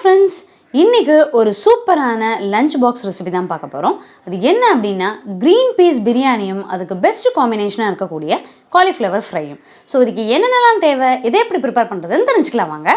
Friends இன்னைக்கு ஒரு சூப்பரான லஞ்ச் பாக்ஸ் ரெசிபி தான் பார்க்க போகிறோம் அது என்ன அப்படின்னா க்ரீன் பீஸ் பிரியாணியும் அதுக்கு பெஸ்ட் காம்பினேஷனாக இருக்கக்கூடிய காலிஃப்ளவர் ஃப்ரையும் ஸோ இதுக்கு என்னென்னலாம் தேவை இதை எப்படி ப்ரிப்பேர் பண்ணுறதுன்னு தெரிஞ்சுக்கலாம் வாங்க.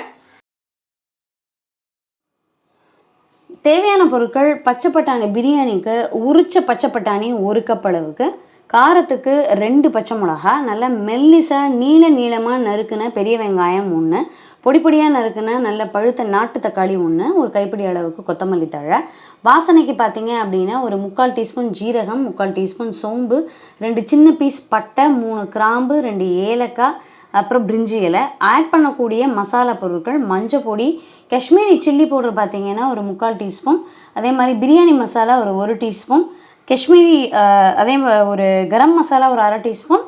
தேவையான பொருட்கள் பச்சை பட்டாணி பிரியாணிக்கு உரிச்ச பச்சை பட்டாணி ஒரு கப் அளவுக்கு காரத்துக்கு ரெண்டு பச்சை மிளகா நல்லா மெல்லிசாக நீள நீளமாக நறுக்குன பெரிய வெங்காயம் ஒன்று பொடி பொடியாக நறுக்குன நல்ல பழுத்த நாட்டு தக்காளி ஒன்று ஒரு கைப்பிடி அளவுக்கு கொத்தமல்லி தழை. வாசனைக்கு பார்த்தீங்க அப்படின்னா ஒரு முக்கால் டீஸ்பூன் ஜீரகம் முக்கால் டீஸ்பூன் சோம்பு ரெண்டு சின்ன பீஸ் பட்டை மூணு கிராம்பு ரெண்டு ஏலக்காய் அப்புறம் பிரிஞ்சி இலை. ஆட் பண்ணக்கூடிய மசாலா பொருட்கள் மஞ்சள் பொடி காஷ்மீரி சில்லி பவுடர் பார்த்தீங்கன்னா ஒரு முக்கால் டீஸ்பூன். அதே மாதிரி பிரியாணி மசாலா ஒரு ஒரு டீஸ்பூன். காஷ்மீரி அதே ஒரு கரம் மசாலா ஒரு அரை டீஸ்பூன்.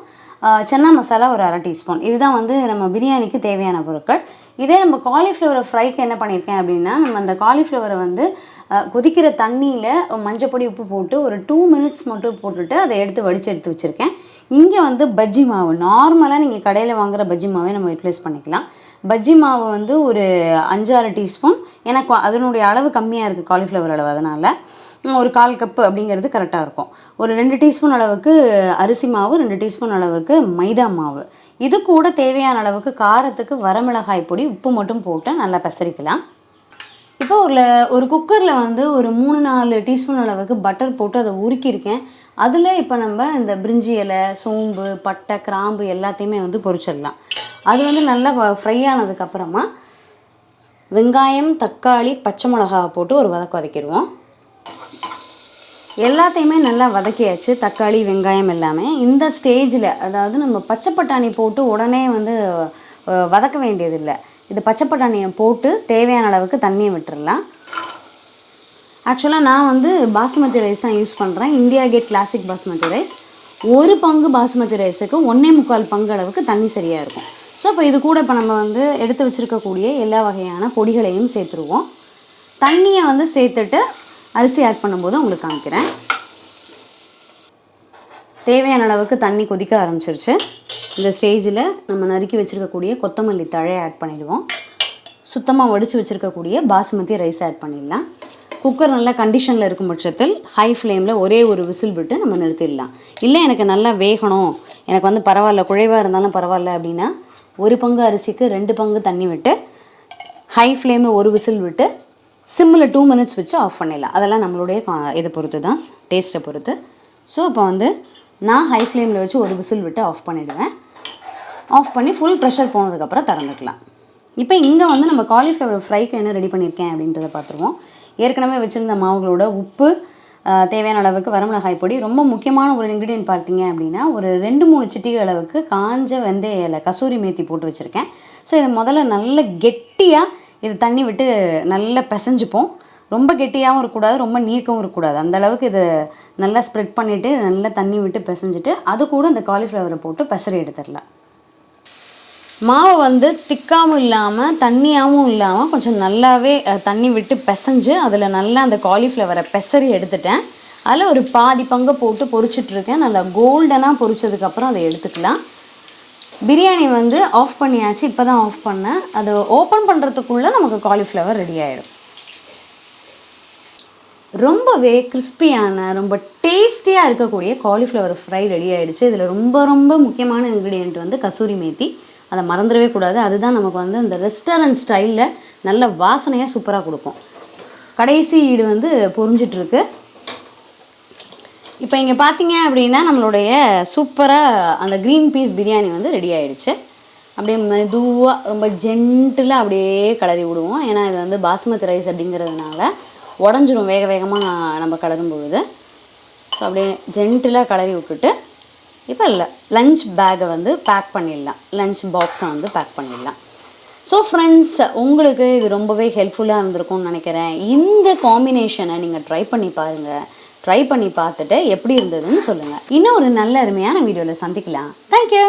சன்னா மசாலா ஒரு அரை டீஸ்பூன். இதுதான் வந்து நம்ம பிரியாணிக்கு தேவையான பொருட்கள். இதே நம்ம காலிஃப்ளவரை ஃப்ரைக்கு என்ன பண்ணியிருக்கேன் அப்படின்னா நம்ம அந்த காலிஃப்ளவரை வந்து கொதிக்கிற தண்ணியில் மஞ்சள் பொடி உப்பு போட்டு ஒரு டூ மினிட்ஸ் மட்டும் போட்டுட்டு அதை எடுத்து வடித்து எடுத்து வச்சுருக்கேன். இங்கே வந்து பஜ்ஜி மாவு. நார்மலாக நீங்கள் கடையில் வாங்குகிற பஜ்ஜி மாவை நம்ம யூட்டிலைஸ் பண்ணிக்கலாம். பஜ்ஜி மாவு வந்து ஒரு அஞ்சாறு டீஸ்பூன். எனக்கு அதனுடைய அளவு கம்மியாக இருக்குது காலிஃப்ளவர் அளவு. அதனால் ஒரு கால் கப்பு அப்படிங்கிறது கரெக்டாக இருக்கும். ஒரு ரெண்டு டீஸ்பூன் அளவுக்கு அரிசி மாவு ரெண்டு டீஸ்பூன் அளவுக்கு மைதா மாவு. இது கூட தேவையான அளவுக்கு காரத்துக்கு வரமிளகாய் பொடி உப்பு மட்டும் போட்டு நல்லா பசரிக்கலாம். இப்போ ஒரு ஒரு குக்கரில் வந்து ஒரு மூணு நாலு டீஸ்பூன் அளவுக்கு பட்டர் போட்டு அதை உருக்கியிருக்கேன். அதில் இப்போ நம்ம இந்த பிரிஞ்சி இலை சோம்பு பட்டை கிராம்பு எல்லாத்தையுமே வந்து பொரிச்சிடலாம். அது வந்து நல்லா ஃப்ரை ஆனதுக்கப்புறமா வெங்காயம் தக்காளி பச்சை மிளகாவை போட்டு ஒரு வதக்க வதக்கிடுவோம். எல்லாத்தையுமே நல்லா வதக்கியாச்சு. தக்காளி வெங்காயம் எல்லாமே. இந்த ஸ்டேஜில் அதாவது நம்ம பச்சை பட்டாணி போட்டு உடனே வந்து வதக்க வேண்டியதில்லை. இது பச்சை பட்டாணியை போட்டு தேவையான அளவுக்கு தண்ணியை விட்டுறலாம். ஆக்சுவலாக நான் வந்து பாஸ்மதி ரைஸ் தான் யூஸ் பண்ணுறேன் India Gate classic basmati rice. ஒரு பங்கு பாஸ்மதி ரைஸுக்கு ஒன்றே முக்கால் பங்கு அளவுக்கு தண்ணி சரியாக இருக்கும். ஸோ இப்போ இது கூட இப்போ நம்ம வந்து எடுத்து வச்சுருக்கக்கூடிய எல்லா வகையான பொடிகளையும் சேர்த்துருவோம். தண்ணியை வந்து சேர்த்துட்டு அரிசி ஆட் பண்ணும்போது உங்களுக்கு காமிக்கிறேன். தேவையான அளவுக்கு தண்ணி கொதிக்க ஆரம்பிச்சிருச்சு. இந்த ஸ்டேஜில் நம்ம நறுக்கி வச்சுருக்கக்கூடிய கொத்தமல்லி தழையை ஆட் பண்ணிடுவோம். சுத்தமாக வடித்து வச்சுருக்கக்கூடிய பாசுமதி ரைஸ் ஆட் பண்ணிடலாம். குக்கர் நல்லா கண்டிஷனில் இருக்கும் பட்சத்தில் ஹை ஃப்ளேமில் ஒரே ஒரு விசில் விட்டு நம்ம நிறுத்திடலாம். இல்லை எனக்கு நல்லா வேகணும். எனக்கு வந்து பரவாயில்ல குழைவாக இருந்தாலும் பரவாயில்ல அப்படின்னா ஒரு பங்கு அரிசிக்கு ரெண்டு பங்கு தண்ணி விட்டு ஹை ஃப்ளேமில் ஒரு விசில் விட்டு சிம்மில் டூ மினிட்ஸ் வச்சு ஆஃப் பண்ணிடலாம். அதெல்லாம் நம்மளுடைய கா- இதை பொறுத்து தான் டேஸ்ட்டை பொறுத்து. ஸோ இப்போ வந்து நான் ஹை ஃப்ளேமில் வச்சு ஒரு விசில் விட்டு ஆஃப் பண்ணிவிடுவேன் ஆஃப் பண்ணி ஃபுல் ப்ரெஷர் போனதுக்கப்புறம் திறந்துக்கலாம். இப்போ இங்கே வந்து நம்ம காலிஃப்ளவர் ஃப்ரைக்கு என்ன ரெடி பண்ணியிருக்கேன் அப்படின்றத பார்த்துருவோம். ஏற்கனவே வச்சுருந்த மாவுகளோட உப்பு தேவையான அளவுக்கு வரமிளகாய் பொடி ரொம்ப முக்கியமான ஒரு இன்க்ரீடியன்ட் பார்த்தீங்க அப்படின்னா ஒரு ரெண்டு மூணு சிட்டிகை அளவுக்கு காஞ்ச வெந்தய இலை கசூரி மேத்தி போட்டு வச்சுருக்கேன். ஸோ இதை முதல்ல நல்ல கெட்டியாக இது தண்ணி விட்டு நல்லா பிசைஞ்சுப்போம். ரொம்ப கெட்டியாகவும் இருக்கக்கூடாது ரொம்ப நீர்க்கவும் இருக்கக்கூடாது. அந்த அளவுக்கு இதை நல்லா ஸ்ப்ரெட் பண்ணிவிட்டு நல்லா தண்ணி விட்டு பிசைஞ்சிட்டு அது கூட இந்த காலிஃப்ளவரை போட்டு பெசரி எடுத்துடலாம். மாவை வந்து திக்காவும் இல்லாமல் தண்ணியாகவும் இல்லாமல் கொஞ்சம் நல்லாவே தண்ணி விட்டு பிசைஞ்சு அதில் நல்லா அந்த காலிஃப்ளவரை பெசரி எடுத்துட்டேன். அதில் ஒரு பாதி பங்கு போட்டு பொரிச்சிட்ருக்கேன் நல்லா கோல்டனாக பொரிச்சதுக்கப்புறம் அதை எடுத்துக்கலாம். பிரியாணி வந்து ஆஃப் பண்ணியாச்சு இப்போ தான் ஆஃப் பண்ணேன். அது ஓப்பன் பண்ணுறதுக்குள்ளே நமக்கு காலிஃப்ளவர் ரெடி ஆகிடும் ரொம்பவே கிறிஸ்பியான ரொம்ப டேஸ்டியாக இருக்கக்கூடிய காலிஃப்ளவர் ஃப்ரை ரெடி ஆகிடுச்சு இதில் ரொம்ப ரொம்ப முக்கியமான இன்க்ரீடியன்ட் வந்து கசூரி மேத்தி. அதை மறந்துடவே கூடாது. அதுதான் நமக்கு வந்து இந்த ரெஸ்டாரண்ட் ஸ்டைலில் நல்ல வாசனையாக சூப்பராக கொடுக்கும். கடைசி ஈடு வந்து பொறிஞ்சிட்ருக்கு இப்போ இங்கே பார்த்தீங்க அப்படின்னா நம்மளுடைய சூப்பராக அந்த க்ரீன் பீஸ் பிரியாணி வந்து ரெடி ஆகிடுச்சு அப்படியே மெதுவாக ரொம்ப ஜென்டிலாக அப்படியே கிளறி விடுவோம். ஏன்னா இது வந்து பாஸ்மதி ரைஸ் அப்படிங்கிறதுனால உடஞ்சிரும் வேக வேகமாக நம்ம கலரும் பொழுது. ஸோ அப்படியே ஜென்டிலாக கலரி விட்டுட்டு இப்போ இல்லை லஞ்ச் பேக்கை வந்து பேக் பண்ணிடலாம். லஞ்ச் பாக்ஸை வந்து பேக் பண்ணிடலாம். ஸோ ஃப்ரெண்ட்ஸ் உங்களுக்கு இது ரொம்பவே ஹெல்ப்ஃபுல்லாக இருந்திருக்கும்னு நினைக்கிறேன். இந்த காம்பினேஷனை நீங்கள் ட்ரை பண்ணி பாருங்கள் ட்ரை பண்ணி பார்த்துட்டு எப்படி இருந்ததுன்னு சொல்லுங்கள் இன்னும் ஒரு நல்ல அருமையான வீடியோவில் சந்திக்கலாம். தேங்க்யூ